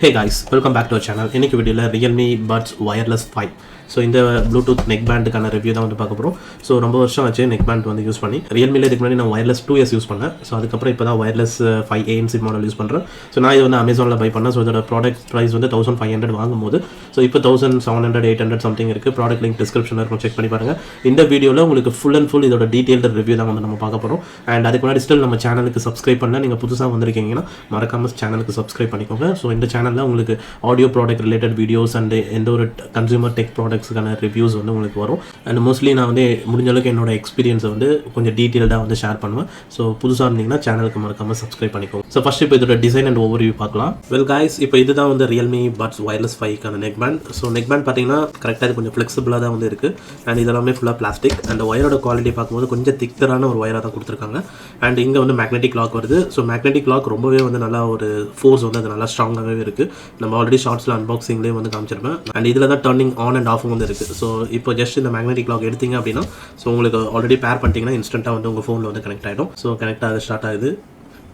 Hey guys welcome back to channel இன்னைக்கு வீடியோவில் Realme buds wireless five so இந்த Bluetooth neck பேண்டுக்கான review தான் வந்து பார்க்க போகிறோம் ஸோ ரொம்ப வருஷம் ஆச்சு நெக் பேண்ட் வந்து யூஸ் பண்ணி. ரியல்மியில் இதுக்கு முன்னாடி நான் ஒயர்லெஸ் டூ இயர்ஸ் யூஸ் பண்ணேன். ஸோ அதுக்கப்புறம் இப்போ தான் wireless five ANC model use பண்ணுறேன் ஸோ நான் இது வந்து அமேசானில் பை பண்ணேன். ஸோ இதோட ப்ராடக்ட் ப்ரைஸ் வந்து தௌசண்ட் ஃபைவ் ஹண்ட்ரட் வாங்கும்போது. ஸோ இப்போ thousand seven hundred eight hundred something இருக்குது ப்ராடக்ட் லிங்க் டிஸ்கிரிப்ஷனில் இருக்கும். செக் பண்ணி பாருங்கள் இந்த வீடியோவில் உங்களுக்கு ஃபுல் அண்ட் ஃபுல் இதோட டீட்டெயில்டு ரிவ்யூ தான் வந்து நம்ம பார்க்க போகிறோம் அண்ட் அதுக்கு முன்னாடி ஸ்டில் நம்ம சேனலுக்கு சப்ஸ்கிரைப் பண்ணால். நீங்கள் புதுசாக வந்திருக்கீங்கன்னா மறக்காம சேனலுக்கு சப்ஸ்கிரைப் பண்ணிக்கோங்க. ஸோ இந்த சேனலில் உங்களுக்கு audio product related videos and எந்த ஒரு கன்சூமர் டெக் ப்ராடக்ட் ப்ராடக்ட்ஸுக்கான ரிவ்யூஸ் வந்து உங்களுக்கு வரும். அண்ட் மோஸ்ட்லி நான் வந்து முடிஞ்ச அளவுக்கு என்னோட எக்ஸ்பீரியன்ஸை வந்து கொஞ்சம் டீட்டெயில்டாக வந்து ஷேர் பண்ணுவேன். ஸோ புதுசாக இருந்தீங்கன்னா சேனலுக்கு மறக்காமல் சப்ஸ்கிரைப் பண்ணிக்கோங்க. ஸோ ஃபஸ்ட் இப்போ இதோட டிசைன் அண்ட் ஓவர் பார்க்கலாம். வெல் காய்ஸ் இப்போ இதுதான் வந்து Realme puts wireless ஃபைவ்க்கான neck band so neck band பார்த்தீங்கன்னா கரெக்டாக இது கொஞ்சம் ஃப்ளெக்சிபிளாக தான் வந்து இருக்குது அண்ட் இதெல்லாமே ஃபுல்லாக பிளாஸ்டிக் அந்த ஒயரோட குவாலிட்டி பார்க்கும்போது கொஞ்சம் திக்கரான ஒரு ஒயராக தான் கொடுத்துருக்காங்க. அண்ட் இங்கே வந்து மேக்னெட்டிக் லாக் வருது. ஸோ மேக்னெட்டிக் லாக் ரொம்பவே வந்து நல்லா ஒரு ஃபோர்ஸ் வந்து அது நல்லா ஸ்ட்ராங்காகவே இருக்குது நம்ம ஆல்ரெடி ஷார்ட்ஸில் அன்பாக்சிங்லேயே வந்து காமிச்சிருப்பேன். அண்ட் இதில் தான் டர்னிங் ஆன் அண்ட் ஆஃப் வந்து இருக்குது ஸோ இப்போ ஜஸ்ட் இந்த மேக்னெட்டிக் லாக் எடுத்தீங்க அப்படின்னா ஸோ உங்களுக்கு ஆல்ரெடி பேர் பண்ணிட்டீங்கன்னா இன்ஸ்டன்ட்டாக வந்து உங்கள் ஃபோனில் வந்து கனெக்ட் ஆகிடும் ஸோ கனெக்ட் ஆக ஸ்டார்ட் ஆகுது.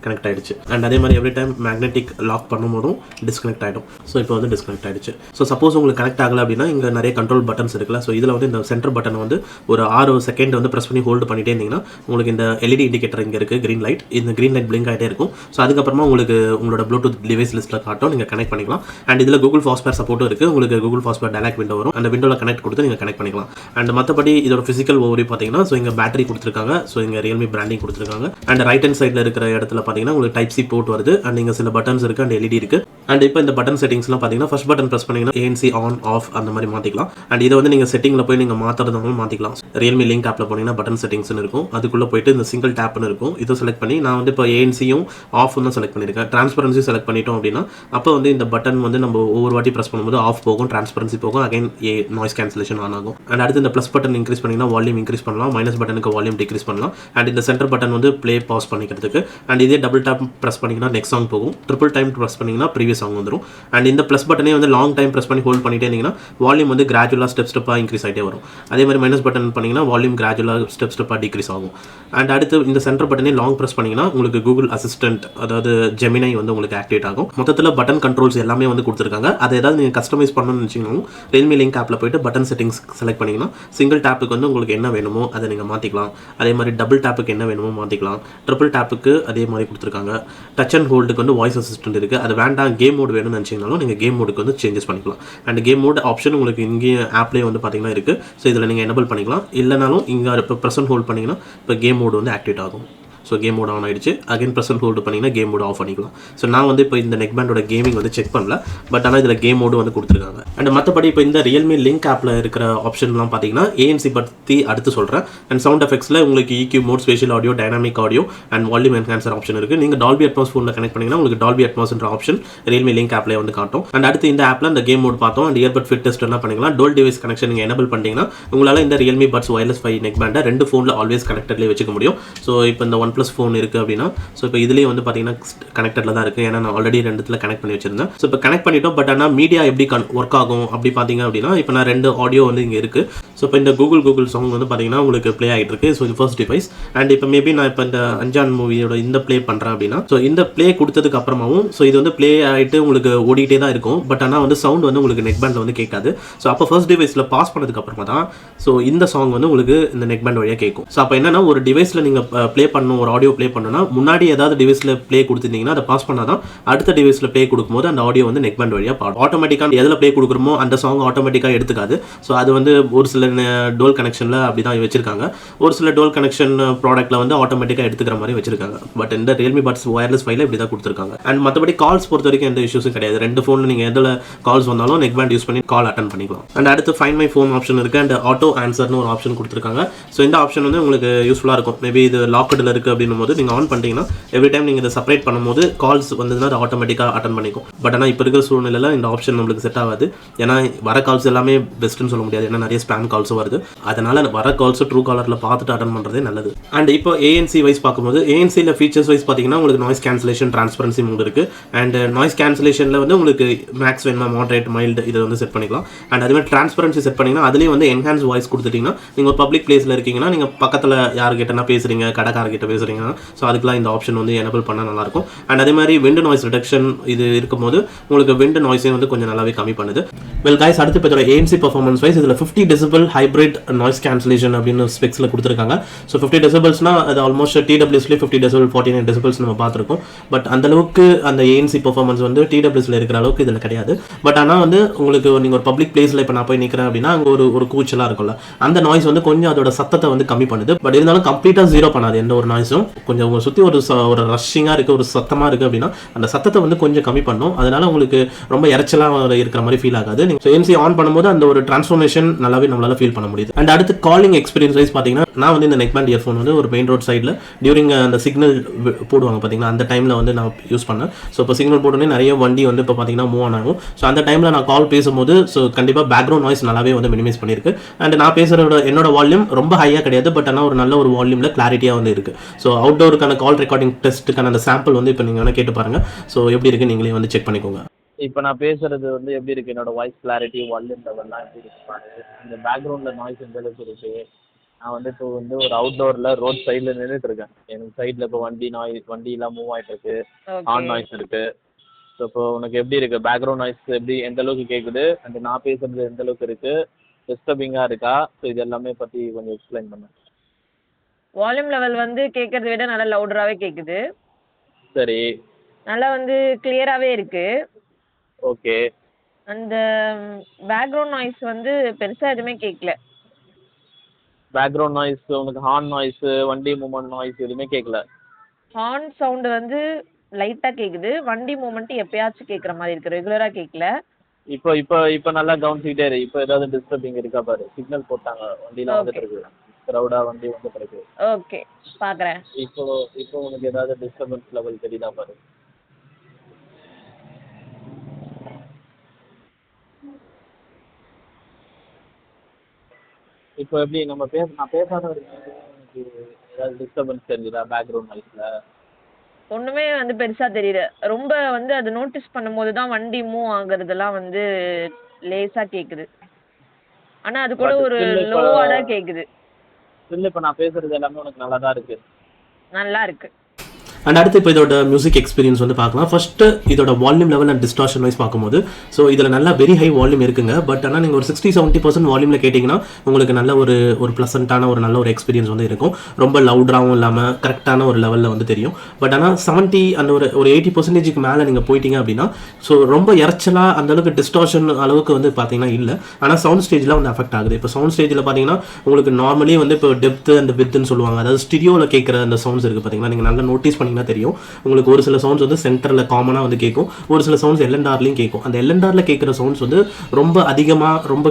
கனெக்ட் ஆகிடுச்சு அண்ட் அதே மாதிரி எவ்ரி டைம் மேக்னெட்டிக் லாக் பண்ணும்போதும் டிஸ்கனெக்ட் ஆகிடும் ஸோ இப்போ வந்து டிஸ்கனெக்ட் ஆகிடுச்சு ஸோ சப்போஸ் உங்களுக்கு கனெக்ட் ஆகலை அப்படின்னா இங்கே நிறைய கண்ட்ரோல் பட்டன்ஸ் இருக்குல்ல. ஸோ இதில் வந்து இந்த சென்டர் பட்டன் வந்து ஒரு ஆறு செகண்ட் வந்து ப்ரெஸ் பண்ணி ஹோல்டு பண்ணிட்டே இருந்தீங்கன்னா உங்களுக்கு இந்த எல்இடி இண்டிகேட்டர் இங்கே இருக்குது க்ரீன் லைட் இந்த க்ரீன் லைட் பிளிங்க் ஆகிட்டே இருக்கும். ஸோ அதுக்கப்புறமா உங்களுக்கு உங்களோட ப்ளூடூத் டிவைஸ் லிஸ்ட்டில் காட்டும். நீங்கள் கனெக்ட் பண்ணிக்கலாம். அண்ட் இதில் கூகுள் ஃபாஸ்பேர் சப்போர்ட்டும் இருக்குது உங்களுக்கு கூகுள் ஃபாஸ்பேர் டேலாக் விண்டோ வரும். அந்த விண்டோவில் கனெக்ட் கொடுத்து நீங்கள் கனெக்ட் பண்ணிக்கலாம். அண்ட் மற்றபடி இதோட ஃபிசிக்கல் ஓவரி பார்த்தீங்கன்னா ஸோ இங்கே பேட்டரி கொடுத்துருக்காங்க. ஸோ இங்கே ரியல்மி பிராண்டிங் கொடுத்துருக்காங்க. அண்ட் ரைட் ஹேண்ட் சைடில் இருக்கிற இடத்துல பார்த்தீங்கன்னா உங்களுக்கு டைப் சி போர்ட் வருது. அண்ட் இங்கே சில பட்டன்ஸ் இருக்குது அண்ட் எல்இடி இருக்குது அண்ட் இப்போ இந்த பட்டன் செட்டிங்ஸ்லாம் பார்த்தீங்கன்னா ஃபர்ஸ்ட் பட்டன் ப்ரெஸ் பண்ணிங்கன்னா ஏஎன்சி ஆன் ஆஃப் அந்த மாதிரி மாற்றிக்கலாம் அண்ட் இதை வந்து நீங்கள் செட்டிங்கில் போய் நீங்கள் மாற்றுறதுனாலும் மாற்றிக்கலாம் ரியல்மி லிங்க் ஆப்பில் போனீங்கன்னா பட்டன் செட்டிங்ஸ்னு இருக்கும். அதுக்குள்ளே போயிட்டு இந்த சிங்கிள் டேப்னு இருக்கும். இதை செலக்ட் பண்ணி நான் வந்து இப்போ ஏஎன்சியும் ஆஃப் தான் செலக்ட் பண்ணியிருக்கேன். ட்ரான்ஸ்பரன்சி செலக்ட் பண்ணிட்டோம் அப்படின்னா அப்போ வந்து இந்த பட்டன் வந்து நம்ம ஒவ்வொரு வாட்டி ப்ரெஸ் பண்ணும்போது ஆஃப் போகும் ட்ரான்ஸ்பரன்சி போகும். Again a noise cancellation on ஆகும். அண்ட் அடுத்து இந்த ப்ளஸ் பட்டன் இன்க்ரீஸ் பண்ணிங்கன்னா வால்யூம் இன்க்ரீஸ் பண்ணலாம். மைனஸ் பட்டனுக்கு வால்யூம் டிக்ரீஸ் பண்ணலாம். அண்ட் இந்த சென்டர் பட்டன் வந்து ப்ளே பாஸ் பண்ணிக்கிறதுக்கு. அண்ட் இதே டபுள் டேப் ப்ரெஸ் பண்ணிங்கன்னா நெக்ஸ்ட் சாங் போகும். ட்ரிபிள் டைம் ப்ரெஸ் பண்ணிங்கன்னா ப்ரீவியஸ் சாங் வந்துடும் அண்ட் இந்த ப்ளஸ் பட்டனே வந்து லாங் டைம் ப்ரெஸ் பண்ணி ஹோல்ட் பண்ணிட்டே இருந்தீங்கன்னா வால்யூம் வந்து கிராஜுவலாக ஸ்டெப் ஸ்டெப்பாக இன்க்ரீஸ் ஆகிட்டே வரும். அதே மாதிரி மைனஸ் பட்டன் பண்ணிங்கன்னா வால்யூம் கிராஜுவலாக ஸ்டெப் ஸ்டெப்பாக டிக்ரீஸ் ஆகும். அண்ட் அடுத்து இந்த சென்டர் பட்டனே லாங் ப்ரெஸ் பண்ணிங்கன்னா உங்களுக்கு கூகுள் அசிஸ்டன்ட் அதாவது ஜெமினை வந்து உங்களுக்கு ஆக்டிவேட் ஆகும். மொத்தத்தில் பட்டன் கண்ட்ரோல்ஸ் எல்லாமே வந்து கொடுத்துருக்காங்க. அதை ஏதாவது நீங்கள் கஸ்டமைஸ் பண்ணணும்னு வச்சிங்கன்னா ரெல்மி லிங்க் ஆப்பில் போயிட்டு பட்டன் செட்டிங்ஸ் செலக்ட் பண்ணிங்கன்னா சிங்கிள் டேப்புக்கு வந்து உங்களுக்கு என்ன வேணுமோ அதை நீங்கள் மாற்றிக்கலாம் அதே மாதிரி டபுள் டேப்புக்கு என்ன வேணுமோ மாற்றிக்கலாம் ட்ரிபிள் டேப்புக்கு அதே மாதிரி கொடுத்துருக்காங்க. டச் அண்ட் ஹோல்டுக்கு வந்து வாய்ஸ் அசிஸ்டன்ட் இருக்குது அது வேண்டாம் கேம் மோடு வேணும்னு நினச்சிங்கனாலும் நீங்கள் கேம் மோடுக்கு வந்து சேஞ்சஸ் பண்ணிக்கலாம். அண்ட் கேம் மோட் ஆப்ஷன் உங்களுக்கு இங்கேயும் ஆப்லேயே வந்து பார்த்திங்கன்னா இருக்குது ஸோ இதில் நீங்கள் எனபிள் பண்ணிக்கலாம். இல்லைனாலும் இங்கே இப்போ ப்ரெசன்ட் ஹோல்ட் பண்ணிங்கன்னா இப்போ கேம் மோடு வந்து ஆக்டிவேட் ஆகும். ஸோ கேம் மோட் ஆன் ஆயிடுச்சு. அகைன் ப்ரெசன்ட் ஹோல்டு பண்ணிங்கன்னா கேம் மோட் ஆஃப் பண்ணிக்கலாம். ஸோ நான் வந்து இப்போ இந்த நெக் பேண்டோட கேமிங் வந்து செக் பண்ணல. பட் ஆனால் இதில் கேம் மோடு வந்து கொடுத்துருக்காங்க. அண்ட் மற்றபடி இப்போ இந்த ரியல்மி லிங்க் ஆப்பில் இருக்கிற ஆப்ஷன்லாம் பார்த்தீங்கன்னா ஏஎன்சி பற்றி அடுத்து சொல்கிறேன் அண்ட் சவுண்ட் எஃபெக்ட்ஸில் உங்களுக்கு EQ mode special audio dynamic audio and volume enhancer option இருக்குது நீங்கள் டால்பி அட்மாஸ் ஃபோனில் கனெக்ட் பண்ணிங்கன்னா உங்களுக்கு டால்பி அட்மாஸ்ன்ற ஆப்ஷன் ரியல்மி லிங்க் ஆப்லேயே வந்து காட்டும். அண்ட் அடுத்து இந்த ஆப்பில் இந்த கேம் மோட் பார்த்தோம். அண்ட் இயர்பட் ஃபிட் டெஸ்ட் என்ன பண்ணிக்கலாம். டோல் டிவைஸ் கனெக்ஷன் நீங்கள் எனபிள் பண்ணிங்கன்னா உங்களால் இந்த Realme buds wireless five neck பேண்டை ரெண்டு ஃபோனில் ஆல்வேஸ் கனெக்டட்லேயே வச்சுக்க முடியும். ஸோ இப்போ இந்த ஒன் ப்ளஸ் ஃபோன் இருக்குது அப்படின்னா ஸோ இப்போ இதுலேயே வந்து பார்த்தீங்கன்னா கனெக்டடில் தான் இருக்குது ஏன்னா நான் ஆல்ரெடி ரெண்டுத்தில் கனெக்ட் பண்ணி வச்சிருந்தேன். ஸோ இப்போ கனெக்ட் பண்ணிட்டோம் பட் ஆனால் மீடியா எப்படி கன் ஒர்க் ஆகும் அப்படி பார்த்தீங்க அப்படின்னா இப்போ நான் ரெண்டு ஆடியோ வந்து இங்கே இருக்குது ஸோ இப்போ இந்த கூகுள் கூகுள் சாங் வந்து பார்த்தீங்கன்னா உங்களுக்கு ப்ளே ஆகிட்டு இருக்கு. ஸோ இது ஃபர்ஸ்ட் டிவைஸ் அண்ட் இப்போ மேபி நான் இப்போ இந்த அஞ்சான் மூவியோட இந்த ப்ளே பண்ணுறேன் அப்படின்னா ஸோ இந்த ப்ளே கொடுத்ததுக்கு அப்புறமாவும் ஸோ இது வந்து ப்ளே ஆகிட்டு உங்களுக்கு ஓடிட்டே தான் இருக்கும். பட் ஆனால் வந்து சவுண்ட் வந்து உங்களுக்கு நெக் பேண்டில் வந்து கேட்காது. ஸோ அப்போ ஃபர்ஸ்ட் டிவைஸில் பாஸ் பண்ணதுக்கு அப்புறமா தான் ஸோ இந்த சாங் வந்து உங்களுக்கு இந்த நெக் பேண்ட் வழியாக கேட்கும். ஸோ அப்போ என்னன்னா ஒரு டிவைஸில் நீங்கள் ப்ளே பண்ணும் ஒரு ஆடியோ ப்ளே பண்ணோன்னா முன்னாடி ஏதாவது டிவைஸில் ப்ளே கொடுத்துருந்தீங்கன்னா அதை பாஸ் பண்ணால் தான் அடுத்த டிவைஸில் ப்ளே கொடுக்கும்போது அந்த ஆடியோ வந்து நெக் பேண்ட் வழியாக பாடும். ஆட்டோமேட்டிக்காக எதில் ப்ளே கொடுக்குறோமோ அந்த சாங் ஆட்டோமேட்டிக்காக எடுத்துக்காது. ஸோ அது வந்து ஒரு சில டோல் கனெக்ஷனில் அப்படி தான் வச்சிருக்காங்க. ஒரு சில டோல் கனெக்ஷன் ப்ராடக்ட்டில் வந்து ஆட்டோமேட்டிக்காக எடுத்துக்கிற மாதிரி வச்சிருக்காங்க. பட் இந்த ரியல்மி பட்ஸ் ஒயர்லெஸ் ஃபைல இப்படி தான் கொடுத்துருக்காங்க. அண்ட் மற்றபடி கால்ஸ் பொறுத்த வரைக்கும் எந்த இஷ்யூஸும் கிடையாது. ரெண்டு ஃபோனில் நீங்கள் எதில் கால்ஸ் வந்தாலும் நெக் பேண்ட் யூஸ் பண்ணி கால் அட்டன் பண்ணிக்கலாம். அண்ட் அடுத்து ஃபைன் மை ஃபோன் ஆப்ஷன் இருக்குது அண்ட் ஆட்டோ ஆன்சர்னு ஒரு ஆப்ஷன் கொடுத்துருக்காங்க. ஸோ இந்த ஆப்ஷன் வந்து உங்களுக்கு யூஸ்ஃபுல்லாக இருக்கும். மேபி இது லாக்கடில் இருக்குது அப்படின்னும் போது நீங்கள் ஆன் பண்ணிட்டீங்கன்னா எவ்ரி டைம் நீங்கள் இதை செப்பரேட் பண்ணும்போது கால்ஸ் வந்ததுன்னா அது ஆட்டோமேட்டிக்காக அட்டன் பண்ணிக்கும். பட் ஆனால் இப்போ இருக்கிற சூழ்நிலையில் இந்த ஆப்ஷன் நம்மளுக்கு செட் ஆகாது. ஏன்னா வர கால்ஸ் எல்லாமே பெஸ்ட்டுன்னு சொல்ல முடியாது. ஏன்னா நிறைய ஸ்பேம் கால்ஸும் வருது. அதனால் வர கால்ஸும் ட்ரூ காலரில் பார்த்துட்டு அட்டன் பண்ணுறதே நல்லது. அண்ட் இப்போ ஏஎன்சி வைஸ் பார்க்கும்போது ஏஎன்சியில் ஃபீச்சர்ஸ் வைஸ் பார்த்தீங்கன்னா உங்களுக்கு நாய்ஸ் கேன்சலேஷன் ட்ரான்ஸ்பரன்சி மூடு இருக்குது அண்ட் நாய்ஸ் கேன்சலேஷனில் வந்து உங்களுக்கு மேக்ஸ் வேணுமா மாட்ரேட் மைல்டு இதை வந்து செட் பண்ணிக்கலாம். அண்ட் அதுமாதிரி ட்ரான்ஸ்பரன்சி செட் பண்ணிங்கன்னா அதுலேயும் வந்து என்ஹான்ஸ் வாய்ஸ் கொடுத்துட்டிங்கன்னா நீங்கள் ஒரு பப்ளிக் பிளேஸில் இருக்கீங்கன்னா நீங்கள் பக்கத்தில் யார்கிட்டனா பேசுகிறீங்க கடைக்காரர்கிட்ட பேசுகிறீங்க பேசுகிறீங்கன்னா ஸோ அதுக்கெலாம் இந்த ஆப்ஷன் வந்து எனபிள் பண்ணால் நல்லாயிருக்கும். அண்ட் அதே மாதிரி விண்டு நாய்ஸ் ரிடக்ஷன் இது இருக்கும்போது உங்களுக்கு விண்டு நாய்ஸையும் வந்து கொஞ்சம் நல்லாவே கம்மி பண்ணுது. வெல் காய்ஸ் அடுத்து இப்போ இதோட ஏஎன்சி பர்ஃபார்மன்ஸ் வைஸ் இதில் fifty decibel hybrid noise cancellation அப்படின்னு ஸ்பெக்ஸில் கொடுத்துருக்காங்க. ஸோ ஃபிஃப்டி டெசிபிள்ஸ்னா அது almost டிடபிள்யூஸ்லேயே fifty decibel forty nine decibels நம்ம பார்த்துருக்கோம். பட் அந்தளவுக்கு அந்த ஏஎன்சி பர்ஃபார்மன்ஸ் வந்து டிடபிள்யூஸில் இருக்கிற அளவுக்கு இதில் கிடையாது. பட் ஆனால் வந்து உங்களுக்கு நீங்கள் ஒரு பப்ளிக் பிளேஸில் இப்போ நான் போய் நிற்கிறேன் அப்படின்னா அங்கே ஒரு ஒரு கூச்சலாக இருக்கும்ல. அந்த நாய்ஸ் வந்து கொஞ்சம் அதோட சத்தத்தை வந்து கம்மி பண்ணுது. பட் இருந்தாலும் கம்ப்ளீட்டாக ஜீரோ பண்ணாது. எந்த ஒரு நாய்ஸ் கொஞ்சம் உங்களை சுற்றி ஒரு ச- ஒரு ரஷ்ஷிங்காக இருக்குது ஒரு சத்தமாக இருக்குது அப்படின்னா அந்த சத்தத்தை வந்து கொஞ்சம் கம்மி பண்ணும். அதனால உங்களுக்கு ரொம்ப இறைச்சலாக இருக்கிற மாதிரி ஃபீல் ஆகாது. நீங்கள் ஸோ எம்சி ஆன் பண்ணும்போது அந்த ஒரு டிரான்ஸ்ஃபர்மேஷன் நல்லாவே நம்மளால் ஃபீல் பண்ண முடியுது. அண்ட் அடுத்து காலிங் எக்ஸ்பீரியன்ஸ் வைஸ் பார்த்தீங்கன்னா நான் வந்து இந்த நெக் பேண்ட் இயர்ஃபோன் வந்து ஒரு மெயின் ரோட் சைடில் டியூரிங் அந்த சிக்னல் போடுவாங்க பார்த்தீங்கன்னா அந்த டைமில் வந்து நான் யூஸ் பண்ணேன். ஸோ இப்போ சிக்னல் போட்டோன்னே நிறைய வண்டி வந்து இப்போ பார்த்தீங்கன்னா மூவ் ஆன் ஆகும். ஸோ அந்த டைமில் நான் கால் பேசும்போது ஸோ கண்டிப்பாக பேக்ரவுண்ட் நாய்ஸ் நல்லாவே வந்து மினிமைஸ் பண்ணியிருக்கு. அண்ட் நான் பேசுகிறோட என்னோட வால்யூம் ரொம்ப ஹையாக கிடையாது. பட் ஆனால் ஒரு நல்ல ஒரு வால்யூமில் கிளாரிட்டியாக வந்து இருக்குது ஸோ அவுட்டோருக்கான கால் ரெக்கார்டிங் டெஸ்ட்டுக்கான அந்த சாம்பிள் வந்து இப்போ நீங்கள் வேணால் கேட்டு பாருங்கள் ஸோ எப்படி இருக்குது நீங்களே வந்து செக் பண்ணிக்கோங்க. இப்போ நான் பேசுறது வந்து எப்படி இருக்கு? என்னோட வாய்ஸ் கிளாரிட்டி வால்யூம் லெவல்லாம் எப்படி இருக்கு இந்த பேக்ரவுண்டில் நாய்ஸ் எந்த அளவுக்கு இருக்கு? நான் வந்து இப்போ வந்து ஒரு அவுட்டோரில் ரோட் சைடில் நின்றுட்டு இருக்கேன். எனக்கு சைடில் இப்போ வண்டி நாய் வண்டியெல்லாம் மூவ் ஆகிட்டு இருக்கு. ஆன் நாய்ஸ் இருக்கு. ஸோ இப்போ உனக்கு எப்படி இருக்கு? பேக்ரவுண்ட் நாய்ஸ் எப்படி எந்த அளவுக்கு கேட்குது அண்ட் நான் பேசுறது எந்த அளவுக்கு இருக்கு? டிஸ்டர்பிங்காக இருக்கா? ஸோ இது எல்லாமே பற்றி கொஞ்சம் எக்ஸ்பிளைன் பண்ணு வால்யூம் லெவல் வந்து கேட்கறத விட நல்லா லவுடராகவே கேட்குது சரி. நல்லா வந்து கிளியராகவே இருக்கு. ஓகே அந்த பேக்ரவுண்ட் நாய்ஸ் வந்து பெருசாக எதுவுமே கேட்கல பேக்ரவுண்ட் நாய்ஸ் உனக்கு ஹார்ன் நாய்ஸ் வண்டி மூவ்மெண்ட் நாய்ஸ் எதுவுமே கேட்கல ஹார்ன் சவுண்டு வந்து லைட்டாக கேட்குது வண்டி மூமெண்ட் எப்பயாச்சும் கேட்குற மாதிரி இருக்கு. ரெகுலராக கேட்கல இப்போ இப்போ இப்போ நல்லா கவனிச்சுக்கிட்டே இரு. இப்போ ஏதாவது டிஸ்டர்பிங் இருக்கா பாரு. சிக்னல் போட்டாங்க. வண்டிலாம் வந்துட்டு இருக்கு. க்ரௌடா வண்டி வந்துட்டு இருக்கு ஓகே பார்க்குறேன் இப்போ இப்போ உனக்கு ஏதாவது டிஸ்டர்பன்ஸ் லெவல் தெரியுதா பாரு. இப்போ எப்படி நம்ம பேச நான் பேசாத வரைக்கும் ஏதாவது டிஸ்டர்பன்ஸ் தெரிஞ்சுதா பேக்ரவுண்ட் நாய்ஸில் ஒன்றுமே வந்து பெருசாக தெரியல. ரொம்ப வந்து அது நோட்டீஸ் பண்ணும்போது தான் வண்டி மூவ் ஆகுறதெல்லாம் வந்து லேசாக கேட்குது ஆனால் அது கூட ஒரு லோவாக தான் கேட்குது இல்லை இப்போ நான் பேசுறது எல்லாமே உனக்கு நல்லா தான் இருக்கு. நல்லா இருக்கு. அண்ட் அடுத்து இப்போ இதோட மியூசிக் எக்ஸ்பீரியன்ஸ் வந்து பார்க்கலாம். ஃபர்ஸ்ட் இதோட volume level and distortion wise பார்க்கும்போது ஸோ இதில் நல்லா வெரி ஹை வால்யூம் இருக்குங்க. பட் ஆனால் நீங்கள் ஒரு சிக்ஸ்டி செவன்ட்டி பர்சன்ட் வால்யூமில் கேட்டிங்கன்னா உங்களுக்கு நல்ல ஒரு ஒரு ப்ளசண்ட்டான ஒரு நல்ல ஒரு எக்ஸ்பீரியன்ஸ் வந்து இருக்கும். ரொம்ப லவுடராகவும் இல்லாமல் கரெக்டான ஒரு லெவலில் வந்து தெரியும். பட் ஆனால் செவன்ட்டி அந்த ஒரு ஒரு எயிட்டி பர்சன்டேஜுக்கு மேலே நீங்கள் போயிட்டீங்க அப்படின்னா ஸோ ரொம்ப இறைச்சலாக அந்தளவுக்கு டிஸ்டார்ஷன் அளவுக்கு வந்து பார்த்தீங்கன்னா இல்லை. ஆனால் சவுண்ட் ஸ்டேஜில் வந்து அஃபெக்ட் ஆகுது. இப்போ சவுண்ட் ஸ்டேஜில் பார்த்தீங்கன்னா உங்களுக்கு நார்மலி வந்து இப்போ டெப்த் அண்ட் வித்துன்னு சொல்லுவாங்க. அதாவது ஸ்டிரியோவில் கேட்குற அந்த சவுண்ட்ஸ் இருக்குது பார்த்தீங்கன்னா நீங்கள் நல்லா நோட்டீஸ் பண்ணி பண்ணிங்கன்னா தெரியும்? உங்களுக்கு ஒரு சில சவுண்ட்ஸ் வந்து சென்டரில் காமனாக வந்து கேட்கும் ஒரு சில சவுண்ட்ஸ் எல்என்ஆர்லையும் கேட்கும் அந்த எல்என்ஆரில் கேட்குற சவுண்ட்ஸ் வந்து ரொம்ப அதிகமாக ரொம்ப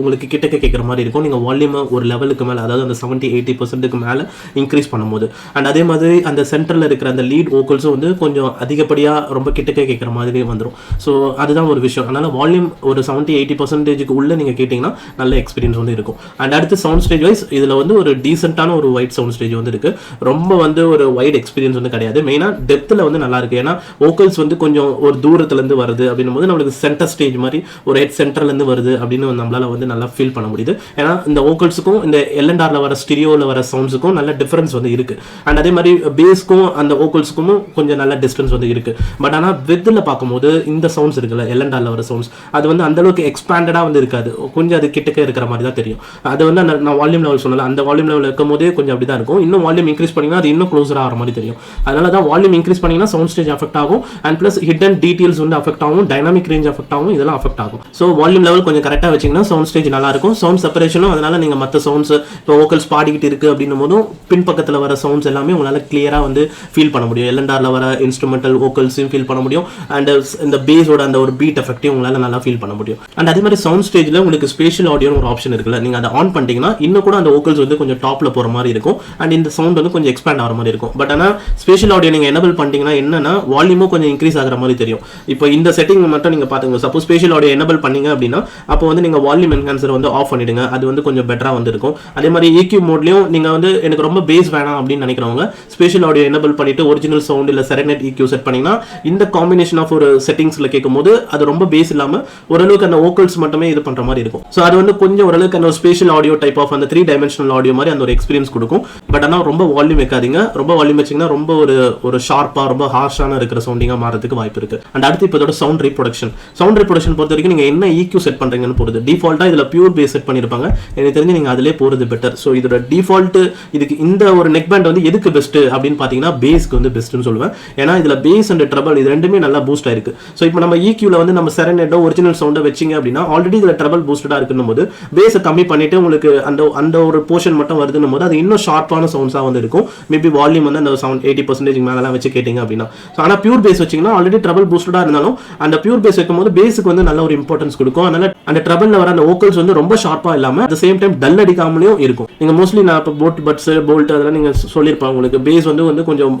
உங்களுக்கு கிட்டக்க கேட்குற மாதிரி இருக்கும். நீங்கள் வால்யூமை ஒரு லெவலுக்கு மேலே அதாவது அந்த செவன்ட்டி எயிட்டி பர்சன்ட்டுக்கு மேலே இன்க்ரீஸ் பண்ணும்போது. அண்ட் அதே மாதிரி அந்த சென்டரில் இருக்கிற அந்த லீட் ஓக்கல்ஸும் வந்து கொஞ்சம் அதிகப்படியாக ரொம்ப கிட்டக்க கேட்குற மாதிரி வந்துடும் ஸோ அதுதான் ஒரு விஷயம். அதனால் வால்யூம் ஒரு செவன்ட்டி எயிட்டி பர்சன்டேஜுக்கு உள்ளே நீங்கள் கேட்டிங்கன்னா நல்ல எக்ஸ்பீரியன்ஸ் வந்து இருக்கும். அண்ட் அடுத்து சவுண்ட் ஸ்டேஜ் வைஸ் இதில் வந்து ஒரு டீசெண்டான ஒரு ஒயிட் சவுண்ட் ஸ்டேஜ் வந்து இருக்குது ரொம்ப வந்து ஒரு வைட் எக்ஸ்பீரியன்ஸ் வந்து கிடையாது. மெயினாக டெப்த்தில் வந்து நல்லா இருக்கு. ஏன்னா வோக்கல்ஸ் வந்து கொஞ்சம் ஒரு தூரத்துலேருந்து வருது அப்படின்னும் போது நம்மளுக்கு சென்டர் ஸ்டேஜ் மாதிரி ஒரு ஹெட் சென்டர்லேருந்து வருது அப்படின்னு நம்மளால வந்து நல்லா ஃபீல் பண்ண முடியுது. ஏன்னா இந்த வோக்கல்ஸுக்கும் இந்த எல்என்ஆரில் வர ஸ்டிரியோவில் வர சவுண்ட்ஸுக்கும் நல்ல டிஃப்ரென்ஸ் வந்து இருக்கு. அண்ட் அதே மாதிரி பேஸ்க்கும் அந்த வோக்கல்ஸுக்கும் கொஞ்சம் நல்ல டிஸ்டன்ஸ் வந்து இருக்கு. பட் ஆனால் வெத்தில் பார்க்கும்போது இந்த சவுண்ட்ஸ் இருக்குல்ல எல்என்ஆரில் வர சவுண்ட்ஸ் அது வந்து அந்த அளவுக்கு எக்ஸ்பேண்டடாக வந்து இருக்காது. கொஞ்சம் அது கிட்டக்க இருக்கிற மாதிரி தான் தெரியும். அது வந்து நான் வால்யூம் லெவல் சொன்னல அந்த வால்யூம் லெவல் இருக்கும் போதே கொஞ்சம் அப்படி தான் இருக்கும். இன்னும் வால்யூம் இன்க்ரீஸ் பண்ணிங்கன்னா அது இன்னும் க்ளோஸர் ஆகிற மாதிரி தெரியும். அதனால தான் வால்யூம் இன்க்ரீஸ் பண்ணிங்கன்னா சவுண்ட் ஸ்டேஜ் அஃபெக்ட் ஆகும். அண்ட் ப்ளஸ் ஹிடன் டீட்டெயில்ஸ் வந்து அஃபெக்ட் ஆகும் டைனாமிக் ரேஞ்ச் அஃபெக்ட் ஆகும் இதெல்லாம் அஃபெக்ட் ஆகும். ஸோ வால்யூம் லெவல் கொஞ்சம் கரெக்டாக வச்சிங்கன்னா சவுண்ட் ஸ்டேஜ் நல்லா இருக்கும். சவுண்ட் செப்பரேஷனும் அதனால நீங்கள் மற்ற சவுண்ட்ஸ் இப்போ வோக்கல்ஸ் பாடிக்கிட்டு இருக்கு அப்படின்னும் போதும் பின்பக்கத்தில் வர சவுண்ட்ஸ் எல்லாமே உங்களால் கிளியராக வந்து ஃபீல் பண்ண முடியும். எல்என்டாரில் வர இன்ஸ்ட்ருமெண்டல் வோக்கல்ஸையும் ஃபீல் பண்ண முடியும். அண்ட் இந்த பேஸோட அந்த ஒரு பீட் எஃபெக்டையும் உங்களால் நல்லா ஃபீல் பண்ண முடியும். அண்ட் அதே மாதிரி சவுண்ட் ஸ்டேஜில் உங்களுக்கு ஸ்பேஷியல் ஆடியோன்னு ஒரு ஆப்ஷன் இருக்குல்ல நீங்கள் அதை ஆன் பண்ணிட்டீங்கன்னா இன்னும் கூட அந்த வோக்கல்ஸ் வந்து கொஞ்சம் டாப்பில் போகிற மாதிரி இருக்கும். அண்ட் இந்த சவுண்ட் வந்து கொஞ்சம் எக்ஸ்பேண்ட் ஆகிற மாதிரி இருக்கும். பட் ஆனால் ஸ்பேஷியல் ஸ்பேஷியல் ஆடியோ நீங்கள் எனபிள் பண்ணிட்டீங்கன்னா என்னன்னா வால்யூமும் கொஞ்சம் இன்க்ரீஸ் ஆகிற மாதிரி தெரியும். இப்போ இந்த செட்டிங் மட்டும் நீங்கள் பார்த்துங்க சப்போஸ் ஸ்பேஷியல் ஆடியோ எனபிள் பண்ணீங்க அப்படின்னா அப்போ வந்து நீங்கள் வால்யூம் என்ஹான்சர் வந்து ஆஃப் பண்ணிடுங்க. அது வந்து கொஞ்சம் பெட்டராக வந்து இருக்கும் அதே மாதிரி ஈக்யூ மோட்லையும் நீங்கள் வந்து எனக்கு ரொம்ப பேஸ் வேணாம் அப்படின்னு நினைக்கிறவங்க ஸ்பேஷியல் ஆடியோ எனபிள் பண்ணிட்டு ஒரிஜினல் சவுண்ட் இல்லை செரனெட் ஈக்யூ செட் பண்ணிங்கன்னா இந்த காம்பினேஷன் ஆஃப் ஒரு செட்டிங்ஸில் கேட்கும்போது அது ரொம்ப பேஸ் இல்லாமல் ஓரளவுக்கு அந்த ஓக்கல்ஸ் மட்டுமே இது பண்ணுற மாதிரி இருக்கும். ஸோ அது வந்து கொஞ்சம் ஓரளவுக்கு அந்த ஸ்பேஷியல் ஆடியோ டைப் ஆஃப் அந்த த்ரீ டைமென்ஷனல் ஆடியோ மாதிரி அந்த ஒரு எக்ஸ்பீரியன்ஸ் கொடுக்கும். பட் ஆனால் ரொம்ப வால்யூம் வைக்காதீங்க. ரொம்ப வால்யூம் வச்சிங்கன்னா ரொம்ப ஒரு ஒரு ஷார்ப்பாக ரொம்ப ஹார்ஷான இருக்கிற சவுண்டிங்காக மாறதுக்கு வாய்ப்பு இருக்கு. அண்ட் அடுத்து இப்போ இதோட சவுண்ட் ரீப்ரொடக்ஷன் சவுண்ட் ரீப்ரொடக்ஷன் பொறுத்த வரைக்கும் நீங்கள் என்ன ஈக்யூ செட் பண்ணுறீங்கன்னு பொறுத்து டிஃபால்ட்டாக இதில் பியூர் பேஸ் செட் பண்ணியிருப்பாங்க எனக்கு தெரிஞ்சு நீங்கள் அதிலே போகிறது பெட்டர் ஸோ இதோட டிஃபால்ட்டு இதுக்கு இந்த ஒரு நெக் பேண்ட் வந்து எதுக்கு பெஸ்ட்டு அப்படின்னு பார்த்தீங்கன்னா பேஸ்க்கு வந்து பெஸ்ட்னு சொல்லுவேன். ஏன்னா இதில் பேஸ் அண்ட் ட்ரபிள் இது ரெண்டுமே நல்லா பூஸ்ட் ஆயிருக்கு. ஸோ இப்போ நம்ம ஈக்யூவில் வந்து நம்ம செரனேட்டோ ஒரிஜினல் சவுண்டை வச்சிங்க அப்படின்னா ஆல்ரெடி இதில் ட்ரபிள் பூஸ்டடாக இருக்குன்னும் போது பேஸை கம்மி பண்ணிட்டு உங்களுக்கு அந்த அந்த ஒரு போர்ஷன் மட்டும் வருதுன்னும் போது அது இன்னும் ஷார்ப்பான சவுண்ட்ஸாக வந்து இருக்கும். மேபி வால்யூம் வந்து அந்த சவுண்ட் எயிட்டி பர்சன்டேஜ் மேலெலாம் வச்சு கேட்டிங்க அப்படின்னா. ஸோ ஆனால் பியூர் பேஸ் வச்சிங்கன்னா ஆல்ரெடி ட்ரபிள் பூஸ்டடாக இருந்தாலும் அந்த பியூர் பேஸ் வைக்கும் போது பேஸுக்கு வந்து நல்ல ஒரு இம்பார்ட்டன்ஸ் கொடுக்கும். அதனால அந்த ட்ரபிளில் வர அந்த ஓக்கல்ஸ் வந்து ரொம்ப ஷார்ப்பாக இல்லாமல் அட் சேம் டைம் டல் அடிக்காமலையும் இருக்கும். நீங்கள் மோஸ்ட்லி நான் இப்போ போட் பட்ஸ் போல்ட் அதெல்லாம் நீங்கள் சொல்லியிருப்பாங்க உங்களுக்கு. பேஸ் வந்து வந்து கொஞ்சம்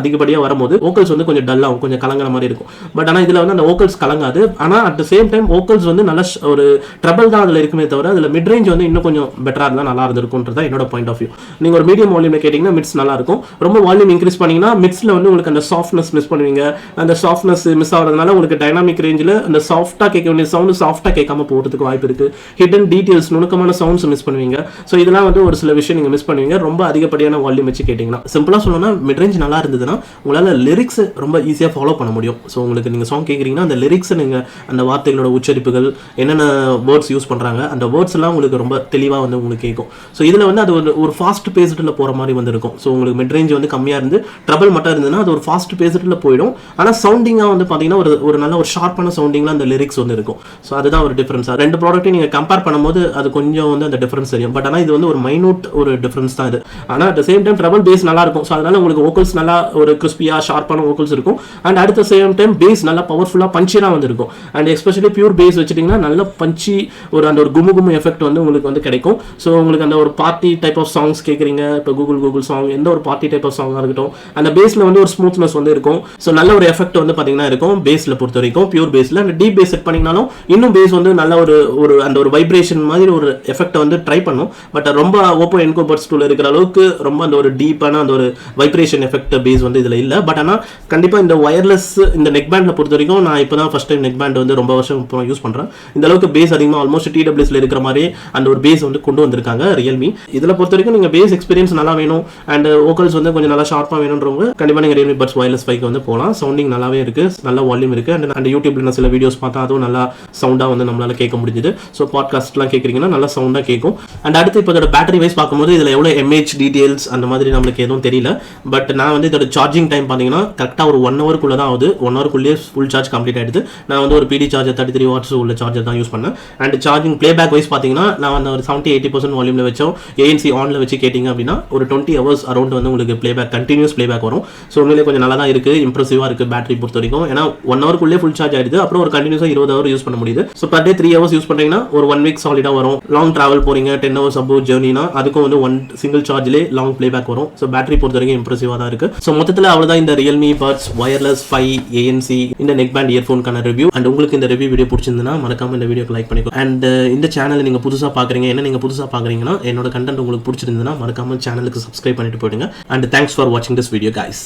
அதிகப்படியாக வரும்போது வோக்கல்ஸ் வந்து கொஞ்சம் டல்லாகும் கொஞ்சம் கலங்குற மாதிரி இருக்கும். பட் ஆனால் இதில் வந்து அந்த வோக்கல்ஸ் கலங்காது. ஆனால் at the same time vocals வந்து நல்ல ஒரு ட்ரபிள் தான் அதில் இருக்குமே தவிர அதில் மிட் ரேஞ்ச் வந்து இன்னும் கொஞ்சம் பெட்டராக இருந்தால் நல்லா இருந்திருக்குன்றது என்னோட பாயிண்ட் ஆஃப் வியூ நீங்கள் ஒரு மீடியம் வால்யூமில் கேட்டிங்கன்னா மிட்ஸ் நல்லா இருக்கும். ரொம்ப வால்யூம் இன்க்ரீஸ் மிஸ் பண்ணீங்கன்னா மிட்ஸில் வந்து உங்களுக்கு அந்த சாஃப்ட்னஸ் மிஸ் பண்ணுவீங்க. அந்த சாஃப்ட்னஸ் மிஸ் ஆகிறதுனால உங்களுக்கு டைனாமிக் ரேஞ்சில் அந்த சாஃப்ட்டாக கேட்க வேண்டிய சவுண்டு சாஃப்ட்டாக கேட்காம போகிறதுக்கு வாய்ப்பு இருக்குது ஹிடன் டீட்டெயில்ஸ் நுணுக்கமான சவுண்ட்ஸ் மிஸ் பண்ணுவீங்க. ஸோ இதெல்லாம் வந்து ஒரு சில விஷயம் நீங்கள் மிஸ் பண்ணுவீங்க. ரொம்ப அதிகப்படியான வால்யூம் வச்சு கேட்டிங்கன்னா. சிம்பிளாக சொல்லணும்னா மிட்ரேஞ்ச் நல்லா இருந்ததுன்னா உங்களால் லிரிக்ஸ் ரொம்ப ஈஸியாக ஃபாலோ பண்ண முடியும். ஸோ உங்களுக்கு நீங்கள் சாங் கேட்குறீங்கன்னா அந்த லிரிக்ஸை நீங்கள் அந்த வார்த்தைகளோட உச்சரிப்புகள் என்னென்ன வேர்ட்ஸ் யூஸ் பண்ணுறாங்க அந்த வேர்ட்ஸ் எல்லாம் உங்களுக்கு ரொம்ப தெளிவாக வந்து உங்களுக்கு கேட்கும். ஸோ இதில் வந்து அது ஒரு ஒரு ஃபாஸ்ட் பேஸ்டில் போகிற மாதிரி வந்து இருக்கும் ஸோ உங்களுக்கு மிட்ரேஞ்ச் வந்து கம்மியாக இருந்து ட்ரபிள் மட்டும் இருந்ததுன்னா அது ஒரு ஃபாஸ்ட் பேசுறதுல போயிடும். ஆனால் சவுண்டிங்காக வந்து பார்த்தீங்கன்னா ஒரு ஒரு நல்ல ஒரு ஷார்ப்பான சவுண்டிங்கில் அந்த லிரிக்ஸ் வந்து இருக்கும். ஸோ அதுதான் ஒரு டிஃப்ரென்ஸ் ரெண்டு ப்ராடக்ட்டையும் நீங்கள் கம்பேர் பண்ணும்போது அது கொஞ்சம் வந்து அந்த டிஃப்ரென்ஸ் தெரியும். பட் ஆனால் இது வந்து ஒரு மைனூட் ஒரு டிஃப்ரென்ஸ் தான் இது. ஆனால் at same time treble bass நல்லா இருக்கும். ஸோ அதனால உங்களுக்கு வோக்கல்ஸ் நல்லா ஒரு கிறிஸ்பியாக ஷார்ப்பான வோக்கல்ஸ் இருக்கும். அண்ட் அடுத்த சேம் டைம் பேஸ் நல்லா பவர்ஃபுல்லாக பஞ்சியாக வந்து இருக்கும் அண்ட் எஸ்பெஷலி பியூர் பேஸ் வச்சுட்டிங்கன்னா நல்ல பஞ்சி ஒரு அந்த ஒரு குமு குமு எஃபெக்ட் வந்து உங்களுக்கு வந்து கிடைக்கும். ஸோ உங்களுக்கு அந்த ஒரு பார்ட்டி டைப் ஆஃப் சாங்ஸ் கேட்குறீங்க இப்போ கூகுள் கூகுள் சாங் எந்த ஒரு பார்ட்டி டைப் ஆஃப் சாங்காக இருக்கட்டும். அந்த பேஸில் வந்து ஒரு ஸ்மூத்னஸ் வந்து இருக்கும். ஸோ நல்ல ஒரு எஃபெக்ட் வந்து பார்த்தீங்கன்னா இருக்கும் பேஸில் பொறுத்த வரைக்கும் பியூர் பேஸில் அந்த டீப் பேஸ் செட் பண்ணிங்கனாலும் இன்னும் பேஸ் வந்து நல்ல ஒரு ஒரு அந்த ஒரு வைப்ரேஷன் மாதிரி ஒரு எஃபெக்ட்டை வந்து ட்ரை பண்ணும். பட் ரொம்ப ஓப்போ என்கோபர்ஸ் பட்ஸ் இருக்கிற அளவுக்கு ரொம்ப அந்த ஒரு டீப்பான அந்த ஒரு வைப்ரேஷன் எஃபெக்ட் பேஸ் வந்து இதில் இல்லை. பட் ஆனால் கண்டிப்பாக இந்த ஒயர்லெஸ் இந்த நெக் பேண்டில் பொறுத்த வரைக்கும் நான் இப்போ தான் ஃபஸ்ட் டைம் நெக் பேண்ட் வந்து ரொம்ப வருஷம் அப்புறம் யூஸ் பண்ணுறேன் இந்த அளவுக்கு பேஸ் அதிகமாக ஆல்மோஸ்ட் டிடபிள்யூஸில் இருக்கிற மாதிரி அந்த ஒரு பேஸ் வந்து கொண்டு வந்திருக்காங்க ரியல்மி இதில் பொறுத்த வரைக்கும் நீங்கள் பேஸ் எக்ஸ்பீரியன்ஸ் நல்லா வேணும். அண்ட் வோக்கல்ஸ் வந்து கொஞ்சம் நல்லா ஷார்ப்பாக வேணுன்றவங்க கண்டிப்பாக நீங்கள் ரியல்மி பட்ஸ் ஒயர்லெஸ் ஃபைக்கு வந்து போகலாம் சவுண்டிங் நல்லாவே இருக்குது நல்ல வால்யூம் இருக்குது அண்ட் அந்த யூடியூப்ல நான் சில வீடியோஸ் பார்த்தா அதுவும் நல்லா சவுண்டாக வந்து நம்மளால கேட்க முடிஞ்சுது. ஸோ பாட்காஸ்ட்லாம் கேட்குறீங்கன்னா நல்லா சவுண்டாக கேட்கும் அண்ட் அடுத்து இப்போ இதோட பேட்டரி வைஸ் பார்க்கும்போது இதில் எவ்வளோ எம்ஏஹெச் டீடைல்ஸ் அந்த மாதிரி நம்மளுக்கு எதுவும் தெரியல. பட் நான் வந்து இதோட சார்ஜிங் டைம் பார்த்தீங்கன்னா கரெக்டாக ஒரு ஒன் ஹவருக்குள்ளே தான் ஆகுது. ஒன் ஹவருக்குள்ளேயே ஃபுல் சார்ஜ் கம்ப்ளீட் ஆயிடுது. நான் வந்து ஒரு PD charger thirty three watts உள்ள சார்ஜர் தான் யூஸ் பண்ணேன். அண்ட் சார்ஜிங் பேக் வைஸ் பார்த்தீங்கன்னா நான் வந்து ஒரு செவன்ட்டி எயிட்டி பர்சன்ட் வால்யூமில் வச்சோம் ஏஎன்சி ஆனில் வச்சு கேட்டிங்க அப்படின்னா ஒரு டுவெண்ட்டி ஹவர்ஸ் அரௌண்ட் வந்து உங்களுக்கு பேக் கண்டினியூஸ் பேக் வரும். ஸோ உண்மையிலே கொஞ்சம் நல்லா தான் இருக்குது இம்ப்ரெசிவாக இருக்குது பேட்டரி பொறுத்த வரைக்கும். ஏன்னா ஒன் ஹவருக்குள்ளே ஃபுல் சார்ஜ் ஆயிடுது. அப்புறம் ஒரு கண்டினியூஸாக இருபது ஹவர் யூஸ் பண்ண முடியுது. So per day three hours use பண்ணுறீங்கன்னா ஒரு ஒன் வீக் சாலிடாக வரும். லாங் ட்ராவல் போறீங்க டென் ஹவர்ஸ் அபோ ஜேர்னினா அதுக்கும் வந்து ஒன் சிங்கிள் சார்ஜ்லேயே லாங் பேக் வரும். ஸோ பேட்டரி பொறுத்த வரைக்கும் இம்ப்ரெசிவாக தான் இருக்கு. ஸோ மொத்தத்தில் அவ்வளோதான் இந்த Realme buds wireless five ANC இந்த நெக் பேண்ட் இயர்ஃபோனுக்கான ரிவ்யூ அண்ட் உங்களுக்கு இந்த ரிவ்யூ வீடியோ பிடிச்சிருந்தனா மறக்காம இந்த வீடியோக்கு லைக் பண்ணிக்கோ. அண்ட் uh, இந்த சேனல் நீங்கள் புதுசாக பார்க்குறீங்க என்ன நீங்கள் புதுசாக பார்க்குறீங்கன்னா என்னோட கண்டென்ட் உங்களுக்கு பிடிச்சிருந்ததுன்னா மறக்காம சேனலுக்கு சப்ஸ்கிரைப் பண்ணிட்டு போயிடுங்க. அண்ட் தேங்க்ஸ் ஃபார் வாட்சிங் திஸ் வீடியோ guys